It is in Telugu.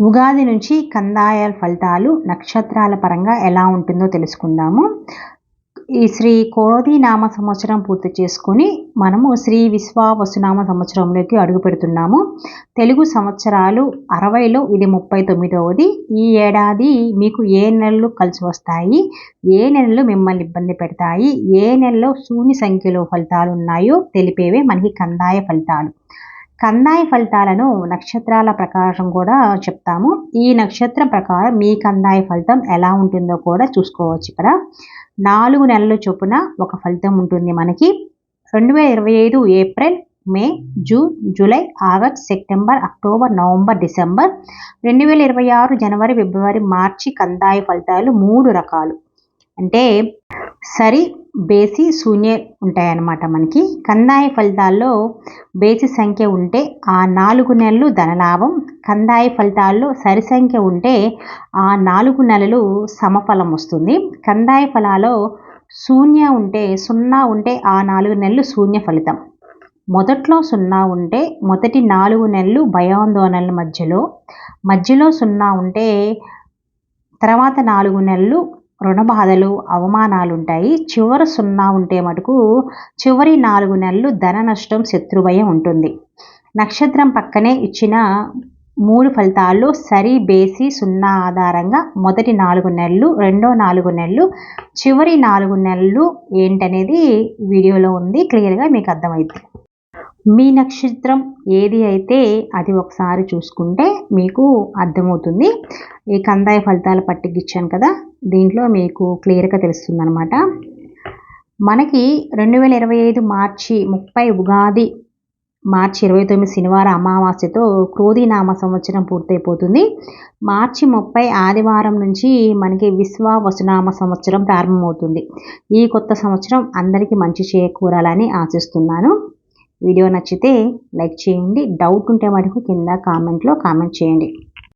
ఉగాది నుంచి కందాయ ఫలితాలు నక్షత్రాల పరంగా ఎలా ఉంటుందో తెలుసుకుందాము. ఈ శ్రీ కోది నామ సంవత్సరం పూర్తి చేసుకొని మనము శ్రీ విశ్వావసునామ సంవత్సరంలోకి అడుగు పెడుతున్నాము. తెలుగు సంవత్సరాలు అరవైలో ఇది ముప్పై తొమ్మిదవది. ఈ ఏడాది మీకు ఏ నెలలు కలిసి వస్తాయి? ఏ నెలలు మిమ్మల్ని ఇబ్బంది పెడతాయి? ఏ నెలలో శూన్య సంఖ్యలో ఫలితాలు ఉన్నాయో తెలిపేవే మనకి కందాయ ఫలితాలు. కందాయ ఫలితాలను నక్షత్రాల ప్రకారం కూడా చెప్తాము. ఈ నక్షత్రం ప్రకారం మీ కందాయ ఫలితం ఎలా ఉంటుందో కూడా చూసుకోవచ్చు ఇక్కడ. నాలుగు నెలల చొప్పున ఒక ఫలితం ఉంటుంది మనకి. రెండు వేల ఇరవై ఐదు April May June July August September October November December. రెండు వేల ఇరవై ఆరు జనవరి ఫిబ్రవరి మార్చి కందాయ ఫలితాలు మూడు రకాలు. అంటే సరి బేసి శూన్య ఉంటాయన్నమాట మనకి. కందాయ ఫలితాల్లో బేసి సంఖ్య ఉంటే ఆ నాలుగు నెలలు ధనలాభం. కందాయ ఫలితాల్లో సరి సంఖ్య ఉంటే ఆ నాలుగు నెలలు సమఫలం వస్తుంది. కందాయ ఫలాలో శూన్య ఉంటే సున్నా ఉంటే ఆ నాలుగు నెలలు శూన్య ఫలితం. మొదట్లో సున్నా ఉంటే మొదటి నాలుగు నెలలు భయాందోళనల మధ్యలో. మధ్యలో సున్నా ఉంటే తర్వాత నాలుగు నెలలు రుణ బాధలు అవమానాలుంటాయి. చివరి సున్నా ఉంటే మటుకు చివరి నాలుగు నెలలు ధన నష్టం శత్రుభయం ఉంటుంది. నక్షత్రం పక్కనే ఇచ్చిన మూడు ఫలితాల్లో సరి బేసి సున్నా ఆధారంగా మొదటి నాలుగు నెలలు రెండో నాలుగు నెలలు చివరి నాలుగు నెలలు ఏంటనేది వీడియోలో ఉంది. క్లియర్గా మీకు అర్థమవుతుంది మీ నక్షత్రం ఏది అయితే అది ఒకసారి చూసుకుంటే మీకు అర్థమవుతుంది. ఈ కందాయ ఫలితాల పట్టికిచ్చాను కదా దీంట్లో మీకు క్లియర్గా తెలుస్తుంది అనమాట మనకి రెండు వేల ఇరవై ఐదు మార్చి ముప్పై ఉగాది మార్చి ఇరవై తొమ్మిది శనివారం అమావాస్యతో క్రోధినామ సంవత్సరం పూర్తయిపోతుంది. మార్చి ముప్పై ఆదివారం నుంచి మనకి విశ్వ వసునామ సంవత్సరం ప్రారంభమవుతుంది. ఈ కొత్త సంవత్సరం అందరికీ మంచి చేకూరాలని ఆశిస్తున్నాను. వీడియో నచ్చితే లైక్ చేయండి డౌట్ ఉంటే మటుకు కింద కామెంట్లో కామెంట్ చేయండి.